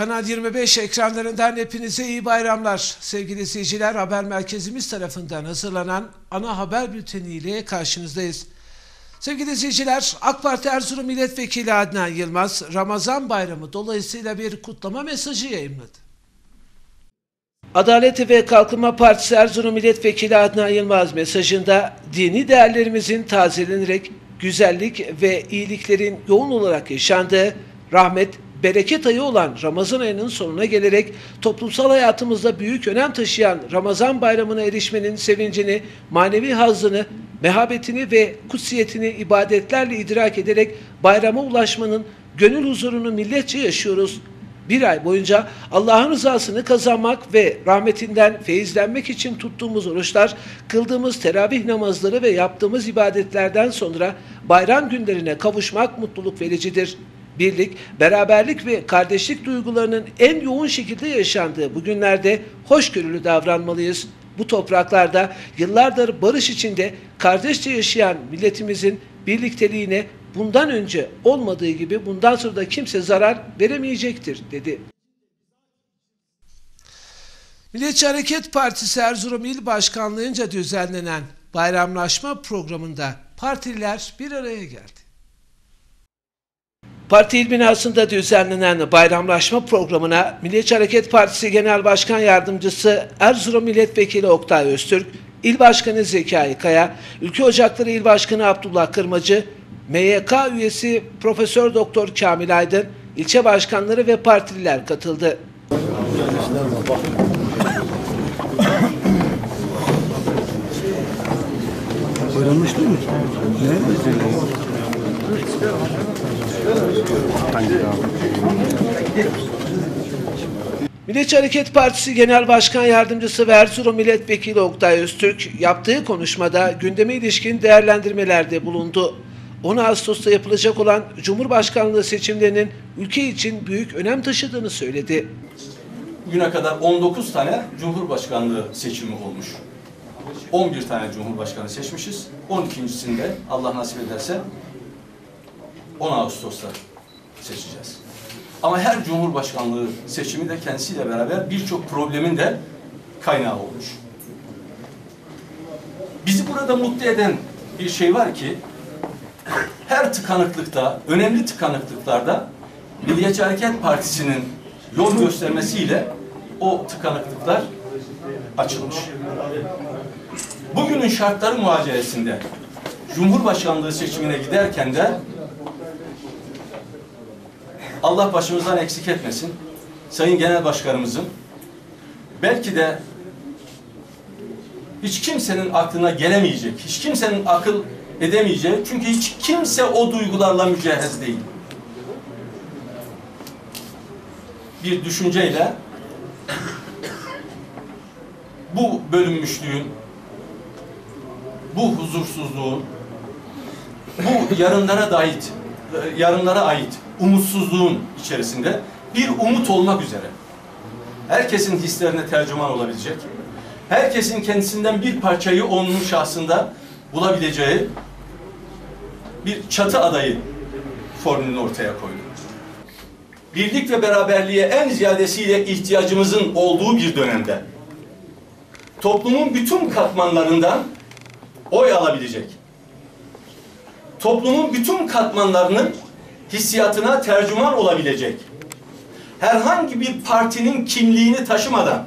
Kanal 25 ekranlarından hepinize iyi bayramlar. Sevgili izleyiciler haber merkezimiz tarafından hazırlanan ana haber bülteniyle karşınızdayız. Sevgili izleyiciler AK Parti Erzurum Milletvekili Adnan Yılmaz Ramazan Bayramı dolayısıyla bir kutlama mesajı yayınladı. Adalet ve Kalkınma Partisi Erzurum Milletvekili Adnan Yılmaz mesajında dini değerlerimizin tazelenerek güzellik ve iyiliklerin yoğun olarak yaşandığı, rahmet, bereket ayı olan Ramazan ayının sonuna gelerek toplumsal hayatımızda büyük önem taşıyan Ramazan bayramına erişmenin sevincini, manevi hazzını, mehabetini ve kutsiyetini ibadetlerle idrak ederek bayrama ulaşmanın gönül huzurunu milletçe yaşıyoruz. Bir ay boyunca Allah'ın rızasını kazanmak ve rahmetinden feyizlenmek için tuttuğumuz oruçlar, kıldığımız teravih namazları ve yaptığımız ibadetlerden sonra bayram günlerine kavuşmak mutluluk vericidir. Birlik, beraberlik ve kardeşlik duygularının en yoğun şekilde yaşandığı bu günlerde hoşgörülü davranmalıyız. Bu topraklarda yıllardır barış içinde kardeşçe yaşayan milletimizin birlikteliğine bundan önce olmadığı gibi bundan sonra da kimse zarar veremeyecektir dedi. Milliyetçi Hareket Partisi Erzurum İl Başkanlığı'nca düzenlenen bayramlaşma programında partililer bir araya geldi. Parti binasında düzenlenen bayramlaşma programına Milliyetçi Hareket Partisi Genel Başkan Yardımcısı Erzurum Milletvekili Oktay Öztürk, İl Başkanı Zekai Kaya, Ülke Ocakları İl Başkanı Abdullah Kırmacı, MYK üyesi Profesör Doktor Kamil Aydın, ilçe başkanları ve partililer katıldı. Değil mi? Ne? Milliyetçi Hareket Partisi Genel Başkan Yardımcısı ve Erzurum Milletvekili Oktay Öztürk yaptığı konuşmada gündeme ilişkin değerlendirmelerde bulundu. 10 Ağustos'ta yapılacak olan Cumhurbaşkanlığı seçimlerinin ülke için büyük önem taşıdığını söyledi. Bugüne kadar 19 tane Cumhurbaşkanlığı seçimi olmuş. 11 tane Cumhurbaşkanı seçmişiz. 12.sinde Allah nasip ederse 10 Ağustos'ta seçeceğiz. Ama her Cumhurbaşkanlığı seçimi de kendisiyle beraber birçok problemin de kaynağı olmuş. Bizi burada mutlu eden bir şey var ki her tıkanıklıkta, önemli tıkanıklıklarda Milliyetçi Hareket Partisi'nin yol göstermesiyle o tıkanıklıklar açılmış. Bugünün şartları muhaceresinde Cumhurbaşkanlığı seçimine giderken de Allah başımızdan eksik etmesin. Sayın Genel Başkanımızın belki de hiç kimsenin aklına gelemeyecek, hiç kimsenin akıl edemeyeceği çünkü hiç kimse o duygularla mücehhez değil. Bir düşünceyle bu bölünmüşlüğün, bu huzursuzluğun, bu yarınlara ait, yarınlara ait umutsuzluğun içerisinde bir umut olmak üzere herkesin hislerine tercüman olabilecek, herkesin kendisinden bir parçayı onun şahsında bulabileceği bir çatı adayı formülünü ortaya koydu. Birlik ve beraberliğe en ziyadesiyle ihtiyacımızın olduğu bir dönemde toplumun bütün katmanlarından oy alabilecek, toplumun bütün katmanlarının hissiyatına tercüman olabilecek, herhangi bir partinin kimliğini taşımadan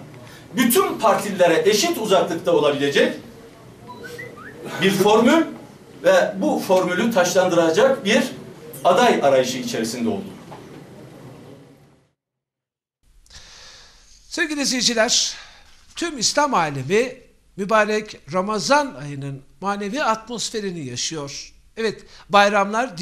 bütün partililere eşit uzaklıkta olabilecek bir formül ve bu formülü taşlandıracak bir aday arayışı içerisinde oldu. Sevgili izleyiciler, tüm İslam alemi mübarek Ramazan ayının manevi atmosferini yaşıyor. Evet, bayramlar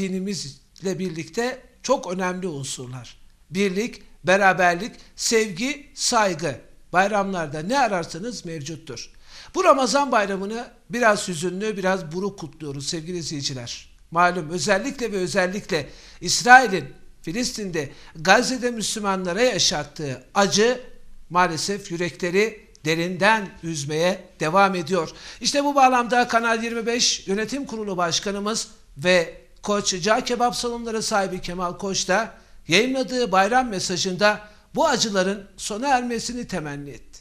dinimizle birlikte çok önemli unsurlar. Birlik, beraberlik, sevgi, saygı. Bayramlarda ne ararsanız mevcuttur. Bu Ramazan bayramını biraz hüzünlü, biraz buruk kutluyoruz sevgili izleyiciler. Malum özellikle ve özellikle İsrail'in Filistin'de Gazze'de Müslümanlara yaşattığı acı maalesef yürekleri derinden üzmeye devam ediyor. İşte bu bağlamda Kanal 25 Yönetim Kurulu Başkanımız ve Koç Cağ Kebap Salonları sahibi Kemal Koç da yayınladığı bayram mesajında bu acıların sona ermesini temenni etti.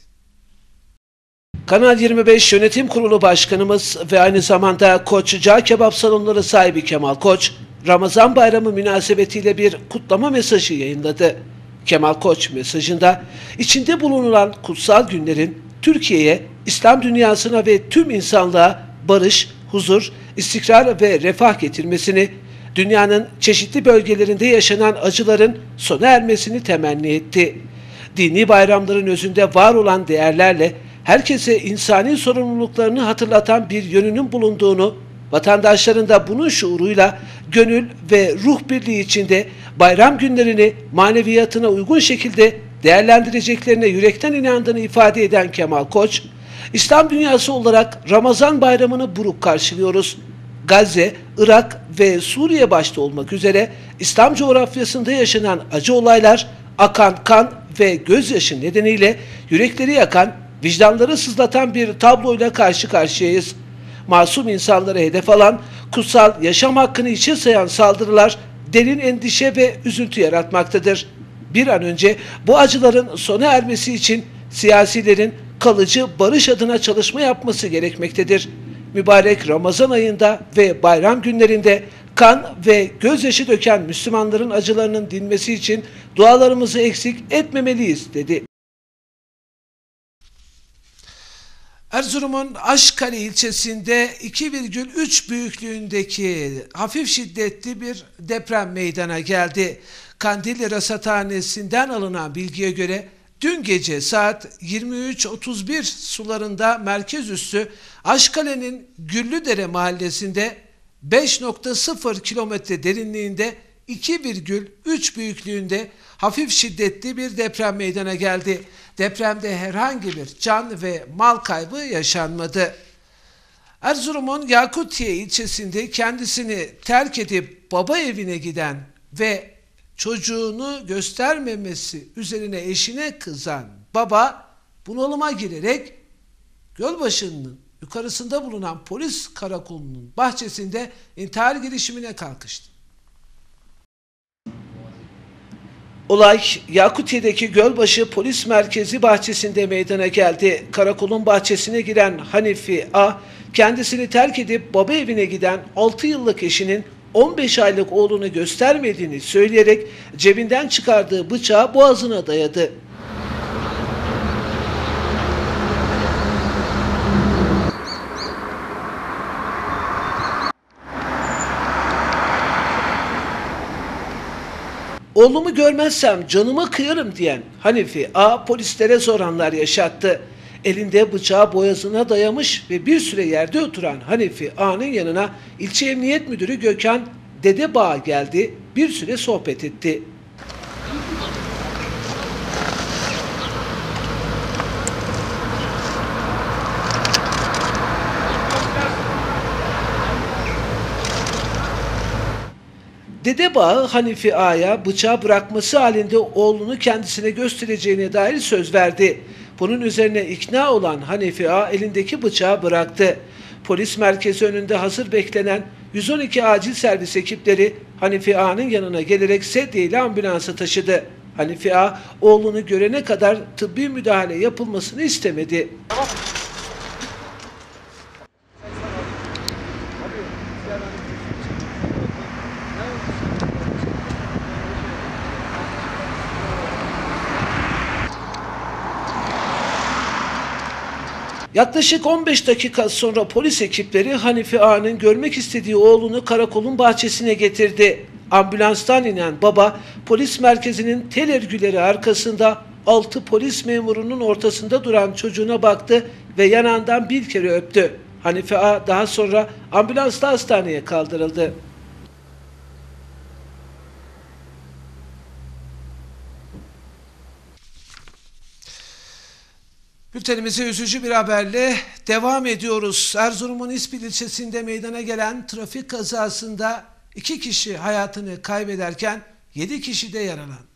Kanal 25 Yönetim Kurulu Başkanımız ve aynı zamanda Koç Cağ Kebap Salonları sahibi Kemal Koç, Ramazan Bayramı münasebetiyle bir kutlama mesajı yayınladı. Kemal Koç mesajında içinde bulunulan kutsal günlerin Türkiye'ye, İslam dünyasına ve tüm insanlığa barış, huzur, istikrar ve refah getirmesini, dünyanın çeşitli bölgelerinde yaşanan acıların sona ermesini temenni etti. Dini bayramların özünde var olan değerlerle herkese insani sorumluluklarını hatırlatan bir yönünün bulunduğunu, vatandaşların da bunun şuuruyla gönül ve ruh birliği içinde bayram günlerini maneviyatına uygun şekilde değerlendireceklerine yürekten inandığını ifade eden Kemal Koç, İslam dünyası olarak Ramazan bayramını buruk karşılıyoruz. Gazze, Irak ve Suriye başta olmak üzere İslam coğrafyasında yaşanan acı olaylar, akan kan ve gözyaşı nedeniyle yürekleri yakan, vicdanları sızlatan bir tabloyla karşı karşıyayız. Masum insanları hedef alan, kutsal yaşam hakkını içe sayan saldırılar derin endişe ve üzüntü yaratmaktadır. Bir an önce bu acıların sona ermesi için siyasilerin kalıcı barış adına çalışma yapması gerekmektedir. Mübarek Ramazan ayında ve bayram günlerinde kan ve gözyaşı döken Müslümanların acılarının dinmesi için dualarımızı eksik etmemeliyiz dedi. Erzurum'un Aşkale ilçesinde 2,3 büyüklüğündeki hafif şiddetli bir deprem meydana geldi. Kandilli Rasathanesi'nden alınan bilgiye göre dün gece saat 23.31 sularında merkez üssü Aşkale'nin Güllüdere mahallesinde 5.0 kilometre derinliğinde 2,3 büyüklüğünde hafif şiddetli bir deprem meydana geldi. Depremde herhangi bir can ve mal kaybı yaşanmadı. Erzurum'un Yakutiye ilçesinde kendisini terk edip baba evine giden ve çocuğunu göstermemesi üzerine eşine kızan baba bunalıma girerek Gölbaşı'nın yukarısında bulunan polis karakolunun bahçesinde intihar girişimine kalkıştı. Olay Yakutiye'deki Gölbaşı Polis Merkezi bahçesinde meydana geldi. Karakolun bahçesine giren Hanifi A, kendisini terk edip baba evine giden 6 yıllık eşinin 15 aylık oğlunu göstermediğini söyleyerek cebinden çıkardığı bıçağı boğazına dayadı. Oğlumu görmezsem canıma kıyarım diyen Hanifi A polislere zor anlar yaşattı. Elinde bıçağı boğazına dayamış ve bir süre yerde oturan Hanifi A'nın yanına ilçe emniyet müdürü Gökhan Dedebağ geldi. Bir süre sohbet etti. Dede Bağı Hanifi Ağa'ya bıçağı bırakması halinde oğlunu kendisine göstereceğine dair söz verdi. Bunun üzerine ikna olan Hanifi Ağa elindeki bıçağı bıraktı. Polis merkezi önünde hazır beklenen 112 acil servis ekipleri Hanifi Ağa'nın yanına gelerek sedye ile ambulansa taşıdı. Hanifi Ağa oğlunu görene kadar tıbbi müdahale yapılmasını istemedi. Yaklaşık 15 dakika sonra polis ekipleri Hanifi Ağa'nın görmek istediği oğlunu karakolun bahçesine getirdi. Ambulanstan inen baba polis merkezinin tel örgüleri arkasında 6 polis memurunun ortasında duran çocuğuna baktı ve yanağından bir kere öptü. Hanife Ağa daha sonra ambulansla hastaneye kaldırıldı. Bültenimize üzücü bir haberle devam ediyoruz. Erzurum'un İspil ilçesinde meydana gelen trafik kazasında iki kişi hayatını kaybederken yedi kişi de yaralandı.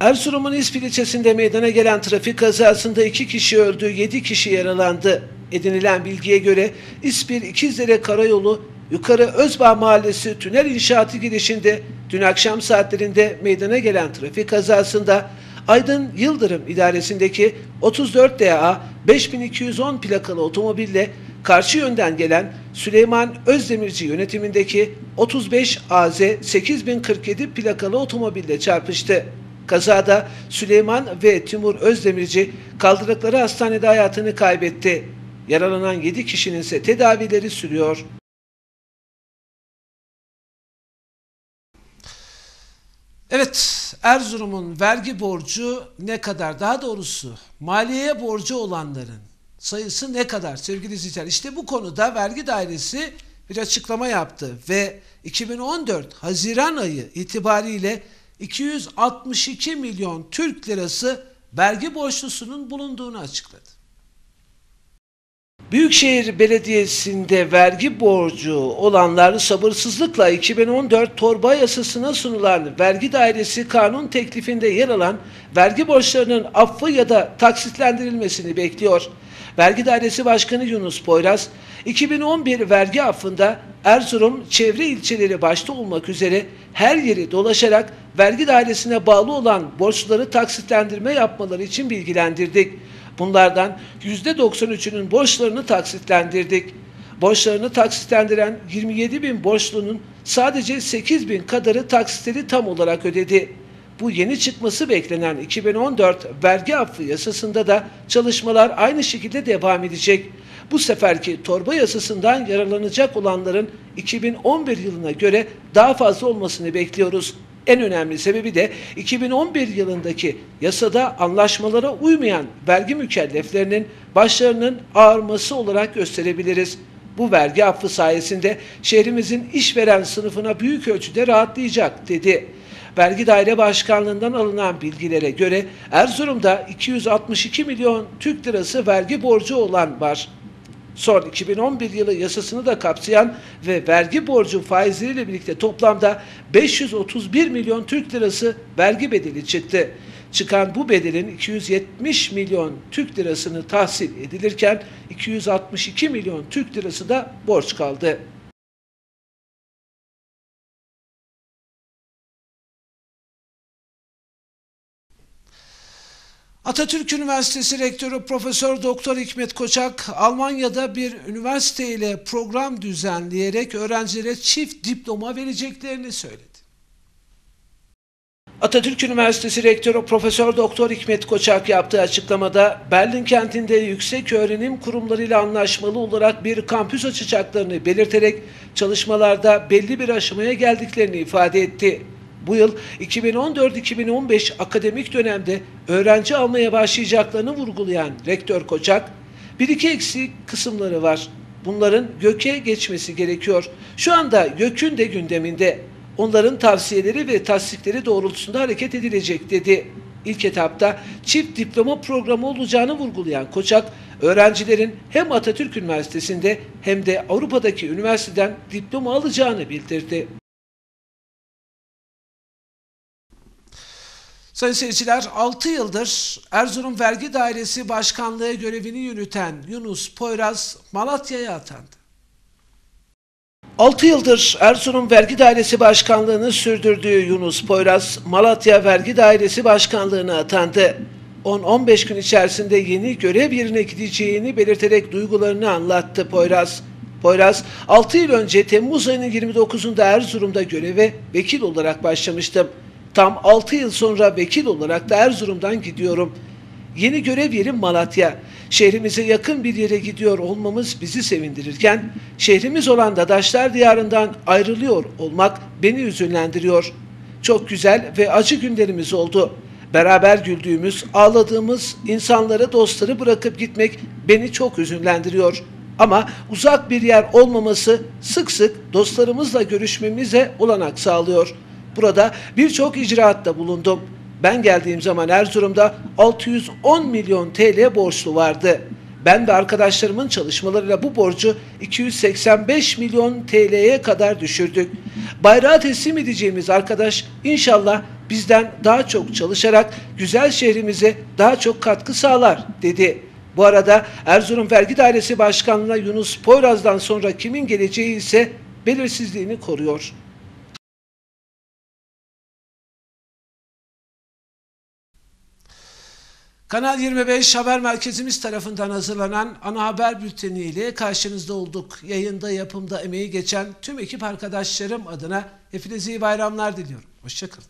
Erzurum'un İspil ilçesinde meydana gelen trafik kazasında iki kişi öldü, yedi kişi yaralandı. Edinilen bilgiye göre İspil İkizdere Karayolu Yukarı Özbağ Mahallesi tünel inşaatı girişinde Dün akşam saatlerinde meydana gelen trafik kazasında Aydın Yıldırım idaresindeki 34 DA 5210 plakalı otomobille karşı yönden gelen Süleyman Özdemirci yönetimindeki 35 AZ 8047 plakalı otomobille çarpıştı. Kazada Süleyman ve Timur Özdemirci kaldırdıkları hastanede hayatını kaybetti. Yaralanan 7 kişinin ise tedavileri sürüyor. Evet, Erzurum'un vergi borcu ne kadar? Daha doğrusu maliyeye borcu olanların sayısı ne kadar sevgili izleyiciler? İşte bu konuda vergi dairesi bir açıklama yaptı ve 2014 Haziran ayı itibariyle 262 milyon Türk lirası vergi borçlusunun bulunduğunu açıkladı. Büyükşehir Belediyesi'nde vergi borcu olanlar sabırsızlıkla 2014 torba yasasına sunulan vergi dairesi kanun teklifinde yer alan vergi borçlarının affı ya da taksitlendirilmesini bekliyor. Vergi Dairesi Başkanı Yunus Poyraz, 2011 vergi affında Erzurum çevre ilçeleri başta olmak üzere her yeri dolaşarak vergi dairesine bağlı olan borçluları taksitlendirme yapmaları için bilgilendirdik. Bunlardan %93'ünün borçlarını taksitlendirdik. Borçlarını taksitlendiren 27 bin borçlunun sadece 8 bin kadarı taksitleri tam olarak ödedi. Bu yeni çıkması beklenen 2014 vergi affı yasasında da çalışmalar aynı şekilde devam edecek. Bu seferki torba yasasından yararlanacak olanların 2011 yılına göre daha fazla olmasını bekliyoruz. En önemli sebebi de 2011 yılındaki yasada anlaşmalara uymayan vergi mükelleflerinin başlarının ağarması olarak gösterebiliriz. Bu vergi affı sayesinde şehrimizin işveren sınıfına büyük ölçüde rahatlayacak dedi. Vergi Daire Başkanlığı'ndan alınan bilgilere göre Erzurum'da 262 milyon Türk lirası vergi borcu olan var. Son 2011 yılı yasasını da kapsayan ve vergi borcu faizleriyle birlikte toplamda 531 milyon Türk lirası vergi bedeli çıktı. Çıkan bu bedelin 270 milyon Türk lirasını tahsil edilirken 262 milyon Türk lirası da borç kaldı. Atatürk Üniversitesi Rektörü Profesör Doktor Hikmet Koçak, Almanya'da bir üniversite ile program düzenleyerek öğrencilere çift diploma vereceklerini söyledi. Atatürk Üniversitesi Rektörü Profesör Doktor Hikmet Koçak yaptığı açıklamada Berlin kentinde yüksek öğrenim kurumlarıyla anlaşmalı olarak bir kampüs açacaklarını belirterek çalışmalarda belli bir aşamaya geldiklerini ifade etti. Bu yıl 2014-2015 akademik dönemde öğrenci almaya başlayacaklarını vurgulayan Rektör Koçak, bir iki eksik kısımları var. Bunların GÖK'e geçmesi gerekiyor. Şu anda GÖK'ün de gündeminde. Onların tavsiyeleri ve tasdikleri doğrultusunda hareket edilecek dedi. İlk etapta çift diploma programı olacağını vurgulayan Koçak, öğrencilerin hem Atatürk Üniversitesi'nde hem de Avrupa'daki üniversiteden diploma alacağını bildirdi. Sayın seyirciler 6 yıldır Erzurum Vergi Dairesi Başkanlığı görevini yürüten Yunus Poyraz Malatya'ya atandı. 6 yıldır Erzurum Vergi Dairesi Başkanlığını sürdürdüğü Yunus Poyraz Malatya Vergi Dairesi Başkanlığına atandı. 10-15 gün içerisinde yeni görev yerine gideceğini belirterek duygularını anlattı Poyraz. Poyraz 6 yıl önce Temmuz ayının 29'unda Erzurum'da göreve vekil olarak başlamıştım. Tam 6 yıl sonra vekil olarak da Erzurum'dan gidiyorum. Yeni görev yerim Malatya. Şehrimize yakın bir yere gidiyor olmamız bizi sevindirirken, şehrimiz olan Dadaşlar Diyarı'ndan ayrılıyor olmak beni üzünlendiriyor. Çok güzel ve acı günlerimiz oldu. Beraber güldüğümüz, ağladığımız insanları, dostları bırakıp gitmek beni çok üzünlendiriyor. Ama uzak bir yer olmaması sık sık dostlarımızla görüşmemize olanak sağlıyor.'' Burada birçok icraatta bulundum. Ben geldiğim zaman Erzurum'da 610 milyon TL borçlu vardı. Ben ve arkadaşlarımın çalışmalarıyla bu borcu 285 milyon TL'ye kadar düşürdük. Bayrağı teslim edeceğimiz arkadaş inşallah bizden daha çok çalışarak güzel şehrimize daha çok katkı sağlar dedi. Bu arada Erzurum Vergi Dairesi Başkanlığı'na Yunus Poyraz'dan sonra kimin geleceği ise belirsizliğini koruyor. Kanal 25 haber merkezimiz tarafından hazırlanan ana haber bülteni ile karşınızda olduk. Yayında yapımda emeği geçen tüm ekip arkadaşlarım adına hepinize iyi bayramlar diliyorum. Hoşçakalın.